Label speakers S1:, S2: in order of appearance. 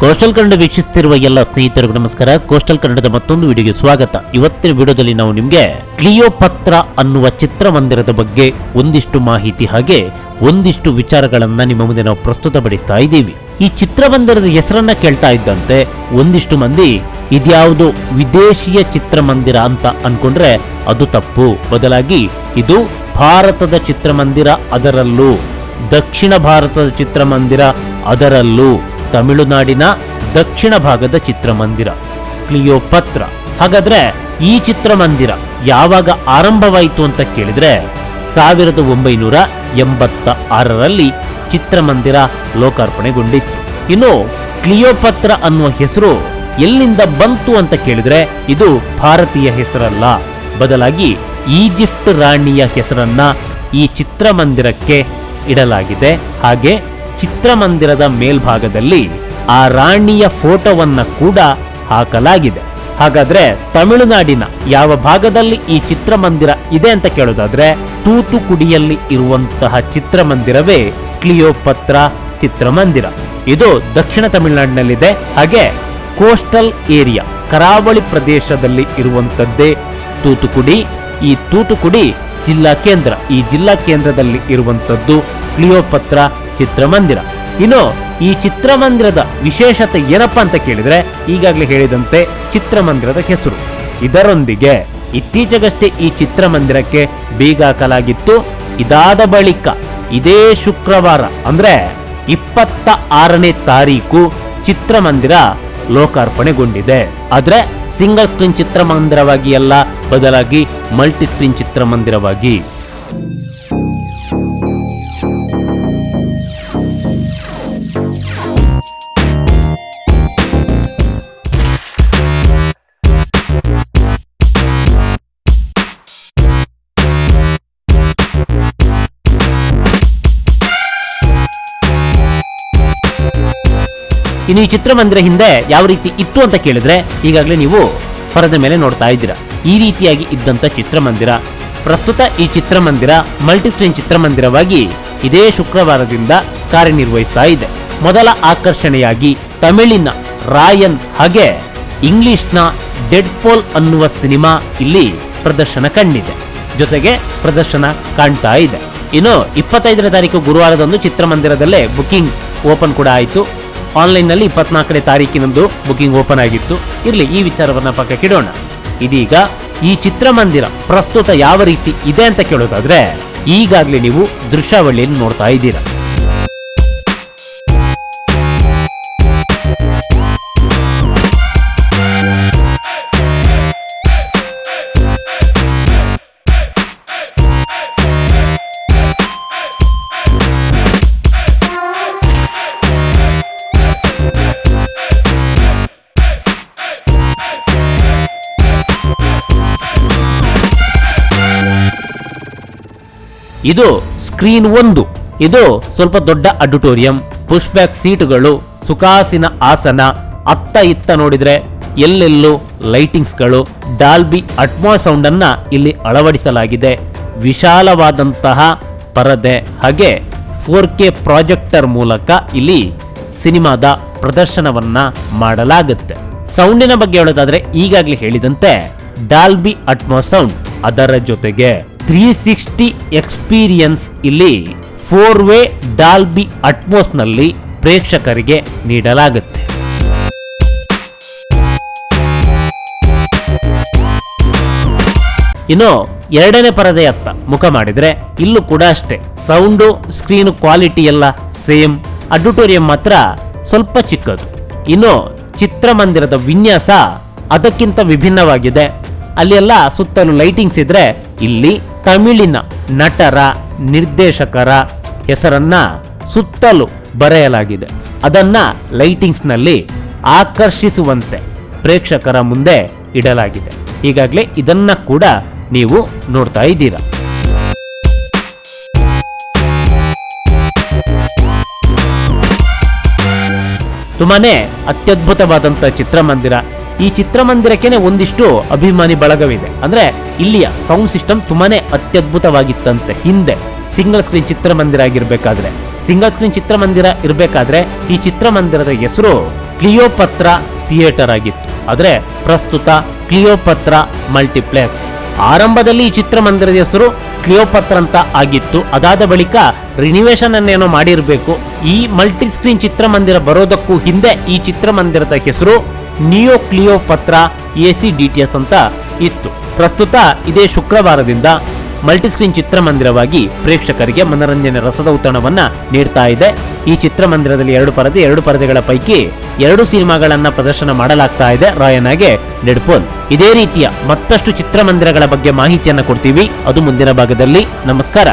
S1: Coastal Kannada ವೀಕ್ಷಿಸುತ್ತಿರುವ ಎಲ್ಲ ಸ್ನೇಹಿತರಿಗೂ ನಮಸ್ಕಾರ. ಕೋಸ್ಟಲ್ ಕನ್ನಡದ ಮತ್ತೊಂದು ವಿಡಿಯೋಗೆ ಸ್ವಾಗತ. ಇವತ್ತಿನ ವಿಡಿಯೋದಲ್ಲಿ ನಾವು ನಿಮಗೆ ಕ್ಲಿಯೋಪತ್ರ ಅನ್ನುವ ಚಿತ್ರಮಂದಿರದ ಬಗ್ಗೆ ಒಂದಿಷ್ಟು ಮಾಹಿತಿ ಹಾಗೆ ಒಂದಿಷ್ಟು ವಿಚಾರಗಳನ್ನ ನಿಮ್ಮ ಮುಂದೆ ನಾವು ಪ್ರಸ್ತುತಪಡಿಸ್ತಾ ಇದ್ದೀವಿ. ಈ ಚಿತ್ರಮಂದಿರದ ಹೆಸರನ್ನ ಕೇಳ್ತಾ ಇದ್ದಂತೆ ಒಂದಿಷ್ಟು ಮಂದಿ ಇದ್ಯಾವುದೋ ವಿದೇಶಿಯ ಚಿತ್ರಮಂದಿರ ಅಂತ ಅನ್ಕೊಂಡ್ರೆ ಅದು ತಪ್ಪು. ಬದಲಾಗಿ ಇದು ಭಾರತದ ಚಿತ್ರಮಂದಿರ ಅದರಲ್ಲೂ, ದಕ್ಷಿಣ ಭಾರತದ ಚಿತ್ರಮಂದಿರ ಅದರಲ್ಲೂ. ತಮಿಳುನಾಡಿನ ದಕ್ಷಿಣ ಭಾಗದ ಚಿತ್ರಮಂದಿರ, ಕ್ಲಿಯೋಪತ್ರ. ಹಾಗಾದ್ರೆ ಈ ಚಿತ್ರಮಂದಿರ ಯಾವಾಗ ಆರಂಭವಾಯಿತು ಅಂತ ಕೇಳಿದ್ರೆ ಸಾವಿರದ ಒಂಬೈನೂರ ಎಂಬತ್ತ ಆರರಲ್ಲಿ ಚಿತ್ರಮಂದಿರ ಲೋಕಾರ್ಪಣೆಗೊಂಡಿತ್ತು. ಇನ್ನು ಕ್ಲಿಯೋಪತ್ರ ಅನ್ನುವ ಹೆಸರು ಎಲ್ಲಿಂದ ಬಂತು ಅಂತ ಕೇಳಿದ್ರೆ ಇದು ಭಾರತೀಯ ಹೆಸರಲ್ಲ. ಬದಲಾಗಿ ಈಜಿಪ್ಟ್ ರಾಣಿಯ ಹೆಸರನ್ನ ಈ ಚಿತ್ರಮಂದಿರಕ್ಕೆ ಇಡಲಾಗಿದೆ. ಹಾಗೆ ಚಿತ್ರಮಂದಿರದ ಮೇಲ್ಭಾಗದಲ್ಲಿ ಆ ರಾಣಿಯ ಫೋಟೋವನ್ನ ಕೂಡ ಹಾಕಲಾಗಿದೆ. ಹಾಗಾದ್ರೆ ತಮಿಳುನಾಡಿನ ಯಾವ ಭಾಗದಲ್ಲಿ ಈ ಚಿತ್ರಮಂದಿರ ಇದೆ ಅಂತ ಕೇಳೋದಾದ್ರೆ, ತೂತುಕುಡಿಯಲ್ಲಿ ಇರುವಂತಹ ಚಿತ್ರಮಂದಿರವೇ ಕ್ಲಿಯೋಪತ್ರ ಚಿತ್ರಮಂದಿರ. ಇದು ದಕ್ಷಿಣ ತಮಿಳುನಾಡಿನಲ್ಲಿದೆ. ಹಾಗೆ ಕೋಸ್ಟಲ್ ಏರಿಯಾ, ಕರಾವಳಿ ಪ್ರದೇಶದಲ್ಲಿ ಇರುವಂತದ್ದೇ ತೂತುಕುಡಿ. ಈ ತೂತುಕುಡಿ ಜಿಲ್ಲಾ ಕೇಂದ್ರ, ಈ ಜಿಲ್ಲಾ ಕೇಂದ್ರದಲ್ಲಿ ಇರುವಂತದ್ದು ಕ್ಲಿಯೋಪತ್ರ ಚಿತ್ರಮಂದಿರ. ಇನ್ನು ಈ ಚಿತ್ರಮಂದಿರದ ವಿಶೇಷತೆ ಏನಪ್ಪಾ ಅಂತ ಕೇಳಿದ್ರೆ ಈಗಾಗಲೇ ಹೇಳಿದಂತೆ ಚಿತ್ರಮಂದಿರದ ಹೆಸರು. ಇದರೊಂದಿಗೆ ಇತ್ತೀಚೆಗಷ್ಟೇ ಈ ಚಿತ್ರಮಂದಿರಕ್ಕೆ ಬೀಗ ಹಾಕಲಾಗಿತ್ತು. ಇದಾದ ಬಳಿಕ ಇದೇ ಶುಕ್ರವಾರ, ಅಂದ್ರೆ ಇಪ್ಪತ್ತ ಆರನೇ ತಾರೀಕು ಚಿತ್ರಮಂದಿರ ಲೋಕಾರ್ಪಣೆಗೊಂಡಿದೆ. ಆದ್ರೆ ಸಿಂಗಲ್ ಸ್ಕ್ರೀನ್ ಚಿತ್ರಮಂದಿರವಾಗಿ ಅಲ್ಲ, ಬದಲಾಗಿ ಮಲ್ಟಿ ಸ್ಕ್ರೀನ್ ಚಿತ್ರಮಂದಿರವಾಗಿ. ಇನ್ನು ಈ ಚಿತ್ರಮಂದಿರ ಹಿಂದೆ ಯಾವ ರೀತಿ ಇತ್ತು ಅಂತ ಕೇಳಿದ್ರೆ ಈಗಾಗಲೇ ನೀವು ಪರದೆ ಮೇಲೆ ನೋಡ್ತಾ ಇದ್ದೀರಾ. ಈ ರೀತಿಯಾಗಿ ಇದ್ದಂತ ಚಿತ್ರಮಂದಿರ. ಪ್ರಸ್ತುತ ಈ ಚಿತ್ರಮಂದಿರ ಮಲ್ಟಿಸ್ಕ್ರೀನ್ ಚಿತ್ರಮಂದಿರವಾಗಿ ಇದೇ ಶುಕ್ರವಾರದಿಂದ ಕಾರ್ಯನಿರ್ವಹಿಸ್ತಾ ಇದೆ. ಮೊದಲ ಆಕರ್ಷಣೆಯಾಗಿ ತಮಿಳಿನ ರಾಯನ್ ಹಾಗೆ ಇಂಗ್ಲಿಷ್ನ ಡೆಡ್ ಪೋಲ್ ಅನ್ನುವ ಸಿನಿಮಾ ಇಲ್ಲಿ ಪ್ರದರ್ಶನ ಕಂಡಿದೆ. ಜೊತೆಗೆ ಪ್ರದರ್ಶನ ಕಾಣ್ತಾ ಇದೆ. ಇನ್ನು ಇಪ್ಪತ್ತೈದನೇ ತಾರೀಕು ಗುರುವಾರದಂದು ಚಿತ್ರಮಂದಿರದಲ್ಲೇ ಬುಕಿಂಗ್ ಓಪನ್ ಕೂಡ ಆಯಿತು. ಆನ್ಲೈನ್ನಲ್ಲಿ ಇಪ್ಪತ್ನಾಲ್ಕನೇ ತಾರೀಕಿನಂದು ಬುಕಿಂಗ್ ಓಪನ್ ಆಗಿತ್ತು. ಇರಲಿ, ಈ ವಿಚಾರವನ್ನ ಪಕ್ಕಕ್ಕಿಡೋಣ ಇದೀಗ ಈ ಚಿತ್ರಮಂದಿರ ಪ್ರಸ್ತುತ ಯಾವ ರೀತಿ ಇದೆ ಅಂತ ಕೇಳೋದಾದ್ರೆ, ಈಗಾಗಲೇ ನೀವು ದೃಶ್ಯಾವಳಿಯನ್ನು ನೋಡ್ತಾ ಇದ್ದೀರಾ. ಇದು ಸ್ಕ್ರೀನ್ ಒಂದು. ಇದು ಸ್ವಲ್ಪ ದೊಡ್ಡ ಅಡಿಟೋರಿಯಂ ಪುಷ್ ಬ್ಯಾಕ್ ಸೀಟುಗಳು ಸುಖಾಸಿನ ಆಸನ, ಅತ್ತ ಇತ್ತ ನೋಡಿದ್ರೆ ಎಲ್ಲೆಲ್ಲೂ ಲೈಟಿಂಗ್ಸ್ಗಳು, ಡಾಲ್ಬಿ ಅಟ್ಮೋ ಸೌಂಡ್ ಅನ್ನ ಇಲ್ಲಿ ಅಳವಡಿಸಲಾಗಿದೆ. ವಿಶಾಲವಾದಂತಹ ಪರದೆ, ಹಾಗೆ ಫೋರ್ ಕೆ ಪ್ರಾಜೆಕ್ಟರ್ ಮೂಲಕ ಇಲ್ಲಿ ಸಿನಿಮಾದ ಪ್ರದರ್ಶನವನ್ನ ಮಾಡಲಾಗುತ್ತೆ. ಸೌಂಡಿನ ಬಗ್ಗೆ ಹೇಳೋದಾದ್ರೆ ಈಗಾಗಲೇ ಹೇಳಿದಂತೆ ಡಾಲ್ಬಿ ಅಟ್ಮೋ ಸೌಂಡ್ ಅದರ ಜೊತೆಗೆ. ತ್ರೀ ಸಿಕ್ಸ್ಟಿ ಎಕ್ಸ್ಪೀರಿಯನ್ಸ್ ಇಲ್ಲಿ ಫೋರ್ ವೇ ಡಾಲ್ಬಿ ಅಟ್ಮೋಸ್ನಲ್ಲಿ ಪ್ರೇಕ್ಷಕರಿಗೆ ನೀಡಲಾಗುತ್ತೆ. ಇನ್ನು ಎರಡನೇ ಪರದೆಯತ್ತ ಮುಖ ಮಾಡಿದ್ರೆ ಇಲ್ಲೂ ಕೂಡ ಅಷ್ಟೇ. ಸೌಂಡು ಸ್ಕ್ರೀನ್ ಕ್ವಾಲಿಟಿ ಎಲ್ಲ ಸೇಮ್ ಅಡಿಟೋರಿಯಂ ಮಾತ್ರ ಸ್ವಲ್ಪ ಚಿಕ್ಕದು. ಇನ್ನು ಚಿತ್ರಮಂದಿರದ ವಿನ್ಯಾಸ ಅದಕ್ಕಿಂತ ವಿಭಿನ್ನವಾಗಿದೆ. ಅಲ್ಲಿ ಎಲ್ಲ ಸುತ್ತಲೂ ಲೈಟಿಂಗ್ಸ್ ಇದ್ರೆ ಇಲ್ಲಿ ತಮಿಳಿನ ನಟರ, ನಿರ್ದೇಶಕರ ಹೆಸರನ್ನ ಸುತ್ತಲೂ ಬರೆಯಲಾಗಿದೆ. ಅದನ್ನ ಲೈಟಿಂಗ್ಸ್ನಲ್ಲಿ ಆಕರ್ಷಿಸುವಂತೆ ಪ್ರೇಕ್ಷಕರ ಮುಂದೆ ಇಡಲಾಗಿದೆ. ಈಗಾಗಲೇ ಇದನ್ನ ಕೂಡ ನೀವು ನೋಡ್ತಾ ಇದ್ದೀರಾ. ತುಂಬಾನೇ ಅತ್ಯದ್ಭುತವಾದಂಥ ಚಿತ್ರಮಂದಿರ ಈ ಚಿತ್ರಮಂದಿರಕ್ಕೆ ಒಂದಿಷ್ಟು ಅಭಿಮಾನಿ ಬಳಗವಿದೆ. ಅಂದ್ರೆ ಇಲ್ಲಿಯ ಸೌಂಡ್ ಸಿಸ್ಟಮ್ ತುಂಬಾನೇ ಅತ್ಯದ್ಭುತವಾಗಿತ್ತಂತೆ. ಹಿಂದೆ ಸಿಂಗಲ್ ಸ್ಕ್ರೀನ್ ಚಿತ್ರಮಂದಿರ ಆಗಿರ್ಬೇಕಾದ್ರೆ, ಸಿಂಗಲ್ ಸ್ಕ್ರೀನ್ ಚಿತ್ರಮಂದಿರ ಇರಬೇಕಾದ್ರೆ ಈ ಚಿತ್ರಮಂದಿರದ ಹೆಸರು ಕ್ಲಿಯೋಪತ್ರ ಥಿಯೇಟರ್ ಆಗಿತ್ತು. ಆದರೆ ಪ್ರಸ್ತುತ ಕ್ಲಿಯೋಪತ್ರ ಮಲ್ಟಿಪ್ಲೆಕ್ಸ್. ಆರಂಭದಲ್ಲಿ ಈ ಚಿತ್ರಮಂದಿರದ ಹೆಸರು ಕ್ಲಿಯೋಪತ್ರ ಅಂತ ಆಗಿತ್ತು. ಅದಾದ ಬಳಿಕ ರಿನಿವೇಶನ್ ಅನ್ನೇನೋ ಮಾಡಿರಬೇಕು. ಈ ಮಲ್ಟಿ ಸ್ಕ್ರೀನ್ ಚಿತ್ರಮಂದಿರ ಬರೋದಕ್ಕೂ ಹಿಂದೆ ಈ ಚಿತ್ರಮಂದಿರದ ಹೆಸರು Neo Cleopatra A C D T S ಅಂತ ಇತ್ತು. ಪ್ರಸ್ತುತ ಇದೇ ಶುಕ್ರವಾರದಿಂದ ಮಲ್ಟಿಸ್ಕ್ರೀನ್ ಚಿತ್ರಮಂದಿರವಾಗಿ ಪ್ರೇಕ್ಷಕರಿಗೆ ಮನರಂಜನೆ ರಸದ ಔತಣವನ್ನ ನೀಡ್ತಾ ಇದೆ. ಈ ಚಿತ್ರಮಂದಿರದಲ್ಲಿ ಎರಡು ಪರದೆ, ಎರಡು ಪರದೆಗಳ ಪೈಕಿ ಎರಡು ಸಿನಿಮಾಗಳನ್ನ ಪ್ರದರ್ಶನ ಮಾಡಲಾಗ್ತಾ ಇದೆ. ರಾಯನಾಗೆ ನೆಡ್ಪೋನ್. ಇದೇ ರೀತಿಯ ಮತ್ತಷ್ಟು ಚಿತ್ರಮಂದಿರಗಳ ಬಗ್ಗೆ ಮಾಹಿತಿಯನ್ನ ಕೊಡ್ತೀವಿ. ಅದು ಮುಂದಿನ ಭಾಗದಲ್ಲಿ. ನಮಸ್ಕಾರ.